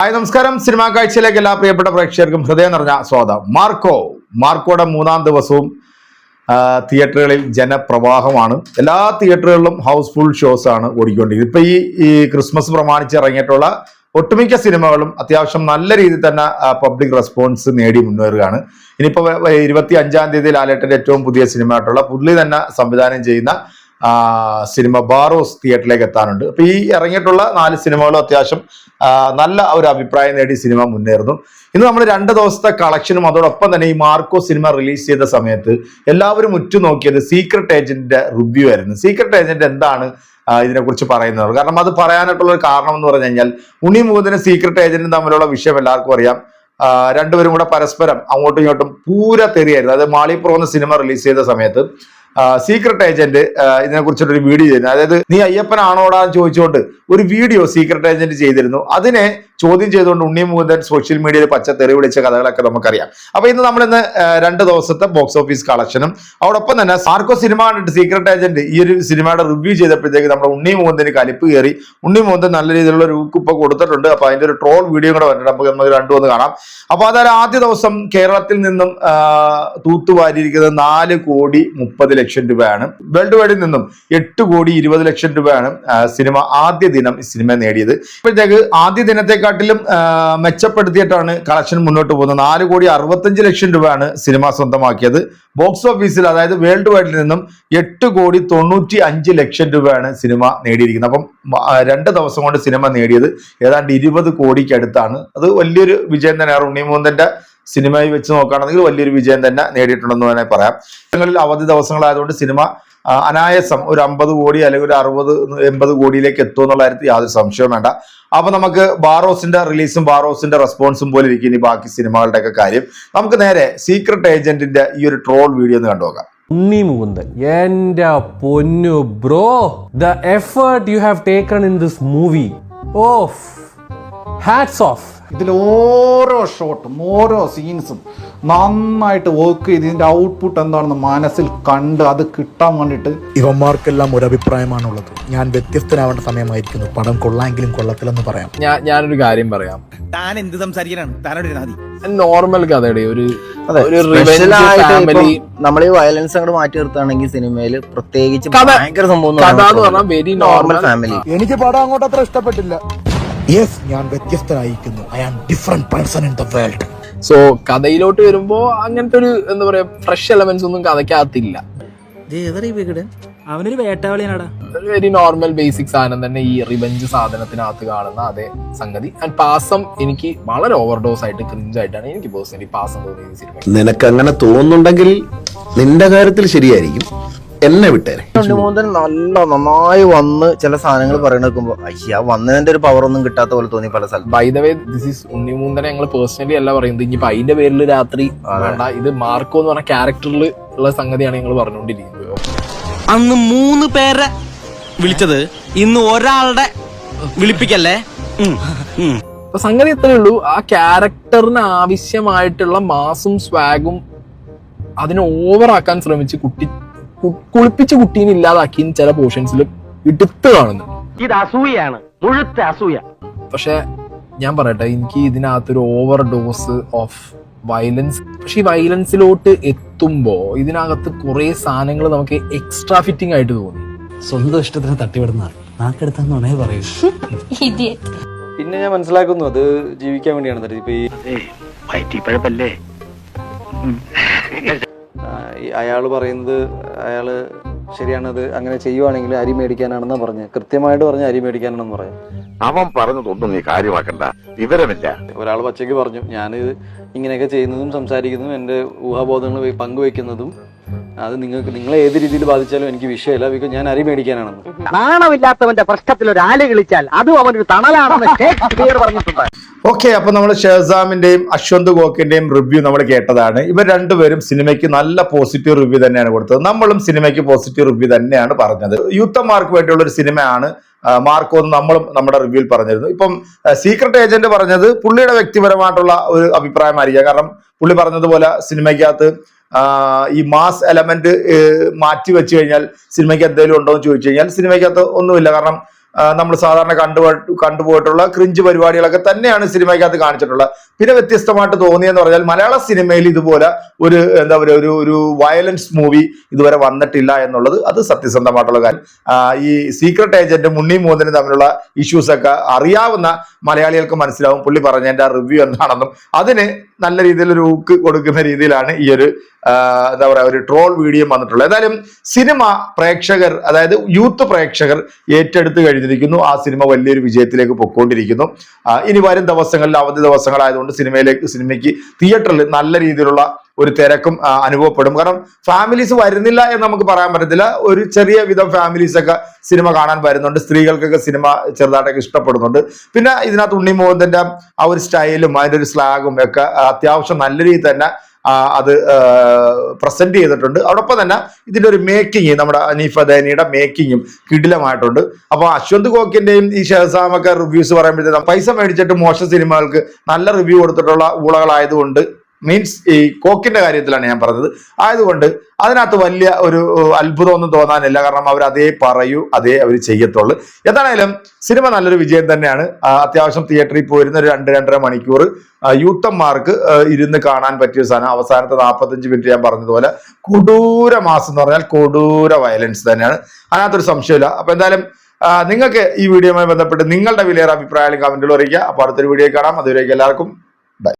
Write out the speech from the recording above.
Hi നമസ്കാരം. Cinema കാഴ്ചയിലേക്ക് എല്ലാ പ്രിയപ്പെട്ട പ്രേക്ഷകർക്കും ഹൃദയം നിറഞ്ഞ സ്വാഗതം. മാർക്കോ മാർക്കോയുടെ മൂന്നാം ദിവസവും തിയേറ്ററുകളിൽ ജനപ്രവാഹമാണ്. എല്ലാ തിയേറ്ററുകളിലും ഹൗസ്ഫുൾ ഷോസ് ആണ് ഓടിക്കൊണ്ടിരിക്കുന്നത്. ഇപ്പൊ ഈ ഈ ക്രിസ്മസ് പ്രമാണിച്ച് ഇറങ്ങിയിട്ടുള്ള ഒട്ടുമിക്ക സിനിമകളും അത്യാവശ്യം നല്ല രീതിയിൽ തന്നെ പബ്ലിക് റെസ്പോൺസ് നേടി മുന്നേറുകയാണ്. ഇനിയിപ്പോ വ- വ- ഇരുപത്തി അഞ്ചാം തീയതി ലാലേട്ടന്റെ ഏറ്റവും പുതിയ സിനിമ ആയിട്ടുള്ള പുള്ളി തന്നെ സംവിധാനം ചെയ്യുന്ന സിനിമ ബാറോസ് തിയേറ്ററിലേക്ക് എത്താനുണ്ട്. അപ്പൊ ഈ ഇറങ്ങിയിട്ടുള്ള നാല് സിനിമകളും അത്യാവശ്യം നല്ല ഒരു അഭിപ്രായം നേടി സിനിമ മുന്നേറുന്നു. ഇന്ന് നമ്മൾ രണ്ട് ദിവസത്തെ കളക്ഷനും അതോടൊപ്പം തന്നെ ഈ മാർക്കോ സിനിമ റിലീസ് ചെയ്ത സമയത്ത് എല്ലാവരും ഉറ്റുനോക്കിയത് സീക്രട്ട് ഏജന്റിന്റെ റിവ്യൂ ആയിരുന്നു. സീക്രട്ട് ഏജന്റ് എന്താണ് ഇതിനെക്കുറിച്ച് പറയുന്നത്? കാരണം അത് പറയാനായിട്ടുള്ള ഒരു കാരണം എന്ന് പറഞ്ഞു കഴിഞ്ഞാൽ ഉണ്ണി മുകുന്ദനും സീക്രട്ട് ഏജന്റും തമ്മിലുള്ള വിഷയം എല്ലാവർക്കും അറിയാം. രണ്ടുപേരും കൂടെ പരസ്പരം അങ്ങോട്ടും ഇങ്ങോട്ടും പൂര തെറിയായിരുന്നു. അതായത് മാളിപ്പുറം എന്ന സിനിമ റിലീസ് ചെയ്ത സമയത്ത് സീക്രട്ട് ഏജന്റ് ഇതിനെ കുറിച്ചിട്ടൊരു വീഡിയോ ചെയ്തിരുന്നു. അതായത് നീ അയ്യപ്പനാണോടാ എന്ന് ചോദിച്ചുകൊണ്ട് ഒരു വീഡിയോ സീക്രട്ട് ഏജന്റ് ചെയ്തിരുന്നു. അതിനെ ചോദ്യം ചെയ്തുകൊണ്ട് ഉണ്ണി മുകുന്ദൻ സോഷ്യൽ മീഡിയയിൽ പച്ച തെറി വിളിച്ച കഥകളൊക്കെ നമുക്കറിയാം. അപ്പൊ ഇന്ന് നമ്മൾ ഇന്ന് രണ്ട് ദിവസത്തെ ബോക്സ് ഓഫീസ് കളക്ഷനും അതോടൊപ്പം തന്നെ സാർക്കോ സിനിമ കണ്ടിട്ട് സീക്രട്ട് ഏജന്റ് ഈ ഒരു സിനിമയുടെ റിവ്യൂ ചെയ്തപ്പോഴത്തേക്ക് നമ്മുടെ ഉണ്ണി മുകുന്ദന് കലിപ്പ് കയറി. ഉണ്ണി മുകുന്ദൻ നല്ല രീതിയിലുള്ള ഒരു ഇപ്പൊ കൊടുത്തിട്ടുണ്ട്. അപ്പൊ അതിന്റെ ഒരു ട്രോൾ വീഡിയോ കൂടെ വന്നിട്ട് നമുക്ക് നമുക്ക് രണ്ടു ഒന്ന് കാണാം. അപ്പൊ അതായത് ആദ്യ ദിവസം കേരളത്തിൽ നിന്നും തൂത്തുവാരിയിരിക്കുന്നത് നാല് കോടി മുപ്പത് ലക്ഷം രൂപയാണ്. വേൾഡ് വൈഡിൽ നിന്നും എട്ട് കോടി ഇരുപത് ലക്ഷം രൂപയാണ് സിനിമ ആദ്യ ദിനം സിനിമ നേടിയത്. ഇപ്പോഴത്തേക്ക് ആദ്യ ദിനത്തെക്കാട്ടിലും മെച്ചപ്പെടുത്തിയിട്ടാണ് കളക്ഷൻ മുന്നോട്ട് പോകുന്നത്. നാല് കോടി അറുപത്തഞ്ച് ലക്ഷം രൂപയാണ് സിനിമ സ്വന്തമാക്കിയത്. ബോക്സ് ഓഫീസിൽ അതായത് വേൾഡ് വൈഡിൽ നിന്നും എട്ട് കോടി തൊണ്ണൂറ്റി അഞ്ച് ലക്ഷം രൂപയാണ് സിനിമ നേടിയിരിക്കുന്നത്. അപ്പം രണ്ട് ദിവസം കൊണ്ട് സിനിമ നേടിയത് ഏതാണ്ട് ഇരുപത് കോടിക്കടുത്താണ്. അത് വലിയൊരു വിജയം തന്നെയാണ്. ഉണ്ണിമൂന്തന്റെ സിനിമയിൽ വെച്ച് നോക്കുകയാണെങ്കിൽ വലിയൊരു വിജയം തന്നെ നേടിയിട്ടുണ്ടെന്ന് തന്നെ പറയാം. ദിവസങ്ങളിൽ അവധി ദിവസങ്ങളായതുകൊണ്ട് സിനിമ അനായസം ഒരു അമ്പത് കോടി അല്ലെങ്കിൽ ഒരു അറുപത് എൺപത് കോടിയിലേക്ക് എത്തും എന്നുള്ള കാര്യത്തിൽ യാതൊരു സംശയവും വേണ്ട. അപ്പൊ നമുക്ക് ബാറോസിന്റെ റിലീസും ബാറോസിന്റെ റെസ്പോൺസും പോലെ ഇരിക്കും ഇനി ബാക്കി സിനിമകളുടെ ഒക്കെ കാര്യം. നമുക്ക് നേരെ സീക്രട്ട് ഏജന്റിന്റെ ഈ ഒരു ട്രോൾ വീഡിയോ ഒന്ന് കണ്ടുനോക്കാം ഉണ്ണി മുകുന്ദൻ എന്റെ പൊന്നു bro the effort you have taken in this movie off. Hats off ഇതിൽ ഓരോ ഷോട്ടും ഓരോ സീൻസും നന്നായിട്ട് വർക്ക് ചെയ്ത് ഇതിന്റെ ഔട്ട്പുട്ട് എന്താണെന്ന് മനസ്സിൽ കണ്ട് അത് കിട്ടാൻ വേണ്ടിയിട്ട് ഇവന്മാർക്കെല്ലാം ഒരു അഭിപ്രായമാണുള്ളത്. ഞാൻ വ്യത്യസ്തനാവേണ്ട സമയമായിരിക്കുന്നു. പടം കൊള്ളാമെങ്കിലും കൊള്ളത്തില്ലെന്ന് പറയാം. ഞാൻ ഞാനൊരു കാര്യം പറയാം. താൻ എന്ത് സംസാരിക്കാനാണ്? താനോട് നാദി നോർമൽ കഥയുടെ. ഒരു അതെ ഒരു സ്പെഷ്യൽ ആയിട്ട് ഫാമിലി നമ്മൾ ഈ വയലൻസ് അങ്ങോട്ട് മാറ്റി നിർത്തുകയാണെങ്കിൽ സിനിമയിൽ പ്രത്യേകിച്ച് ഭയങ്കര സംഭവം കഥ എന്ന് പറഞ്ഞാൽ വെരി നോർമൽ നോർമൽ ഫാമിലി എനിക്ക് പടം അങ്ങോട്ട് അത്ര ഇഷ്ടപ്പെട്ടില്ല. യെസ് ഞാൻ വ്യത്യസ്തനായിരിക്കുന്നു. I am different person in the world so കഥയിലോട്ട് വരുമ്പോ അങ്ങനത്തെ ഒരു എന്താ പറയാ ഫ്രഷ് എലമെന്റ്സ് ഒന്നും കഥയ്ക്കകത്തില്ല. അവനൊരു വേട്ടാവളിയാണടാ. വെരി നോർമൽ ബേസിക് സാധനം തന്നെ ഈ റിവഞ്ച് സാധനത്തിനകത്ത് കാണുന്ന അതേ സംഗതി. ആൻഡ് പാസം എനിക്ക് വളരെ ഓവർഡോസ് ആയിട്ട് ക്രിഞ്ച് ആയിട്ടാണ് എനിക്ക് പേഴ്സണലി പാസം തോന്നിയത് ഈ സിനിമ നിനക്ക് അങ്ങനെ തോന്നുന്നുണ്ടെങ്കിൽ നിന്റെ കാര്യത്തിൽ ശരിയായിരിക്കും. എന്നെ വിട്ടേരെ. ഉണ്ണിമോന്തൻ നല്ല നന്നായി വന്ന് ചില സാധനങ്ങൾ പറയണെക്കുമ്പോ അയ്യ വന്നതിന്റെ ഒരു പവർ ഒന്നും കിട്ടാത്ത പോലെ തോന്നി പല സ്ഥലത്ത്. By the way this is ഉണ്ണിമൂന്തനെ ഞങ്ങൾ പേഴ്സണലി അല്ല പറയുന്നത്. ഇനിയിപ്പോ അതിന്റെ പേരിൽ രാത്രി വേണ്ട ഇത് മാർക്കോ എന്ന് പറഞ്ഞ ക്യാരക്ടറിൽ ഉള്ള സംഗതിയാണ് ഞങ്ങൾ പറഞ്ഞുകൊണ്ടിരിക്കുന്നത് അന്ന് മൂന്ന് പേരെ വിളിച്ചത് ഇന്ന് ഒരാളുടെ വിളിപ്പിക്കല്ലേ. അപ്പൊ സംഗതി എത്രയേ ഉള്ളൂ. ആ ക്യാരക്ടറിന് ആവശ്യമായിട്ടുള്ള മാസും സ്വാഗും അതിനെ ഓവറാക്കാൻ ശ്രമിച്ച് കുട്ടി കുളിപ്പിച്ച് കുട്ടീനെ ഇല്ലാതാക്കി ചില പോർഷൻസിൽ എടുത്ത് കാണുന്നു. ഇത് അസൂയാണ് മുഴുത്ത അസൂയ. പക്ഷെ ഞാൻ പറയട്ടെ എനിക്ക് ഇതിനകത്തൊരു ഓവർ ഡോസ് ഓഫ് വയലൻസ് പക്ഷെ ഈ വയലൻസിലോട്ട് എത്തുമ്പോ ഇതിനകത്ത് കുറെ സാധനങ്ങൾ നമുക്ക് എക്സ്ട്രാ ഫിറ്റിംഗ് ആയിട്ട് തോന്നി. സ്വന്തം ഇഷ്ടത്തിന് തട്ടിവിടുന്ന നാക്കെടുത്താന്നുണേ പറയൂ. പിന്നെ ഞാൻ മനസ്സിലാക്കുന്നു അത് ജീവിക്കാൻ വേണ്ടിയാണ്. ഇപ്പൊ ഈ വയറ്റിപ്പഴപ്പല്ലേ അയാൾ പറയുന്നത് അയാൾ ശരിയാണത് അങ്ങനെ ചെയ്യുവാണെങ്കിൽ അരി മേടിക്കാനാണെന്നാ പറഞ്ഞു. കൃത്യമായിട്ട് പറഞ്ഞ അരി മേടിക്കാനാണെന്ന് പറഞ്ഞു അവൻ പറഞ്ഞതൊന്നും നീ കാര്യമാക്കണ്ട. വിവരമില്ല. ഒരാൾ പച്ചയ്ക്ക് പറഞ്ഞു ഞാൻ ഇങ്ങനെയൊക്കെ ചെയ്യുന്നതും സംസാരിക്കുന്നതും എന്റെ ഊഹാബോധങ്ങൾ പങ്കുവയ്ക്കുന്നതും പങ്കുവെക്കുന്നതും അത് നിങ്ങൾക്ക് നിങ്ങളെ ഏത് രീതിയിൽ ബാധിച്ചാലും എനിക്ക് വിഷയമില്ല. ബിക്കോസ് ഞാൻ അരി മേടിക്കാനാണെന്ന്. നാണമില്ലാത്തവന്റെ പ്രശ്നത്തിൽ ഒരു ആൽ കളിച്ചാൽ അതും അവനൊരു തണലാണെന്ന് ഷേക്സ്പിയർ പറഞ്ഞിട്ടുണ്ട്. ഓക്കെ അപ്പൊ നമ്മൾ ഷെഹസാമിന്റെയും അശ്വന്ത് ഗോക്കിന്റെയും റിവ്യൂ നമ്മൾ കേട്ടതാണ്. ഇവർ രണ്ടുപേരും സിനിമയ്ക്ക് നല്ല പോസിറ്റീവ് റിവ്യൂ തന്നെയാണ് കൊടുത്തത്. നമ്മളും സിനിമയ്ക്ക് പോസിറ്റീവ് റിവ്യൂ തന്നെയാണ് പറഞ്ഞത്. യൂത്തന്മാർക്ക് വേണ്ടിയുള്ള ഒരു സിനിമയാണ് മാർക്കോ എന്ന് നമ്മളും നമ്മുടെ റിവ്യൂവിൽ പറഞ്ഞിരുന്നു. ഇപ്പം സീക്രട്ട് ഏജന്റ് പറഞ്ഞത് പുള്ളിയുടെ വ്യക്തിപരമായിട്ടുള്ള ഒരു അഭിപ്രായമായിരിക്കാം. കാരണം പുള്ളി പറഞ്ഞതുപോലെ സിനിമയ്ക്കകത്ത് ഈ മാസ് എലമെന്റ് മാറ്റി വെച്ച് കഴിഞ്ഞാൽ സിനിമയ്ക്ക് എന്തെങ്കിലും ഉണ്ടോ എന്ന് ചോദിച്ചു കഴിഞ്ഞാൽ സിനിമയ്ക്കകത്ത് ഒന്നുമില്ല. കാരണം നമ്മൾ സാധാരണ കണ്ടു കണ്ടുപോയിട്ടുള്ള ക്രിഞ്ച് പരിപാടികളൊക്കെ തന്നെയാണ് സിനിമയ്ക്കകത്ത് കാണിച്ചിട്ടുള്ളത്. പിന്നെ വ്യത്യസ്തമായിട്ട് തോന്നിയെന്ന് പറഞ്ഞാൽ മലയാള സിനിമയിൽ ഇതുപോലെ ഒരു എന്താ പറയുക ഒരു ഒരു വയലൻസ് മൂവി ഇതുവരെ വന്നിട്ടില്ല എന്നുള്ളത് അത് സത്യസന്ധമായിട്ടുള്ള കാര്യം. ഈ സീക്രട്ട് ഏജന്റ് മുണ്ണി മോഹനും തമ്മിലുള്ള ഇഷ്യൂസൊക്കെ അറിയാവുന്ന മലയാളികൾക്ക് മനസ്സിലാവും പുള്ളി പറഞ്ഞതിന്റെ റിവ്യൂ എന്താണെന്നും. അതിന് നല്ല രീതിയിൽ ഒരു ഊക്ക് കൊടുക്കുന്ന രീതിയിലാണ് ഈ ഒരു എന്താ പറയുക ഒരു ട്രോൾ വീഡിയോ വന്നിട്ടുള്ളത്. ഏതായാലും സിനിമ പ്രേക്ഷകർ അതായത് യൂത്ത് പ്രേക്ഷകർ ഏറ്റെടുത്ത് കഴിഞ്ഞിരിക്കുന്നു ആ സിനിമ വലിയൊരു വിജയത്തിലേക്ക് പൊക്കോണ്ടിരിക്കുന്നു ഇനി വരും ദിവസങ്ങളിൽ അവധി ദിവസങ്ങളായതുകൊണ്ട് സിനിമയിലേക്ക് സിനിമയ്ക്ക് തിയേറ്ററിൽ നല്ല രീതിയിലുള്ള ഒരു തിരക്കും അനുഭവപ്പെടും. കാരണം ഫാമിലീസ് വരുന്നില്ല എന്ന് നമുക്ക് പറയാൻ പറ്റത്തില്ല. ഒരു ചെറിയ വിധം ഫാമിലീസ് ഒക്കെ സിനിമ കാണാൻ വരുന്നുണ്ട്. സ്ത്രീകൾക്കൊക്കെ സിനിമ ചെറുതായിട്ടൊക്കെ ഇഷ്ടപ്പെടുന്നുണ്ട്. പിന്നെ ഇതിനകത്ത് ഉണ്ണി മോഹന്റെ ആ ഒരു സ്റ്റൈലും അതിന്റെ ഒരു സ്ലാഗും ഒക്കെ അത്യാവശ്യം നല്ല രീതിയിൽ തന്നെ അത് പ്രസന്റ് ചെയ്തിട്ടുണ്ട്. അതോടൊപ്പം തന്നെ ഇതിന്റെ ഒരു മേക്കിംഗ് നമ്മുടെ അനീഫ ദാനിയുടെ മേക്കിങ്ങും കിടിലമായിട്ടുണ്ട്. അപ്പോൾ അശ്വന്ത് ഗോക്കിന്റെയും ഈ ഷെഹസാമൊക്കെ റിവ്യൂസ് പറയുമ്പോഴത്തേക്കും പൈസ മേടിച്ചിട്ട് മോശം സിനിമകൾക്ക് നല്ല റിവ്യൂ കൊടുത്തിട്ടുള്ള ഊളകളായതുകൊണ്ട് മീൻസ് ഈ കോക്കിന്റെ കാര്യത്തിലാണ് ഞാൻ പറഞ്ഞത്. ആയതുകൊണ്ട് അതിനകത്ത് വലിയ ഒരു അത്ഭുതമൊന്നും തോന്നാനില്ല. കാരണം അവർ അതേ പറയൂ അതേ അവർ ചെയ്യത്തുള്ളൂ. എന്താണേലും സിനിമ നല്ലൊരു വിജയം തന്നെയാണ്. അത്യാവശ്യം തിയേറ്ററിൽ പോയിരുന്ന ഒരു രണ്ട് രണ്ടര മണിക്കൂർ യൂത്തന്മാർക്ക് ഇരുന്ന് കാണാൻ പറ്റിയ സാധനം. അവസാനത്തെ നാൽപ്പത്തഞ്ച് മിനിറ്റ് ഞാൻ പറഞ്ഞതുപോലെ കൊടൂര മാസം എന്ന് പറഞ്ഞാൽ കൊടൂര വയലൻസ് തന്നെയാണ്. അതിനകത്തൊരു സംശയമില്ല. അപ്പൊ എന്തായാലും നിങ്ങൾക്ക് ഈ വീഡിയോയുമായി ബന്ധപ്പെട്ട് നിങ്ങളുടെ വിലയേറെ അഭിപ്രായങ്ങളും കമന്റുകൾ അറിയിക്കുക. അപ്പൊ അടുത്തൊരു വീഡിയോ കാണാം. അതുവരേക്കും എല്ലാവർക്കും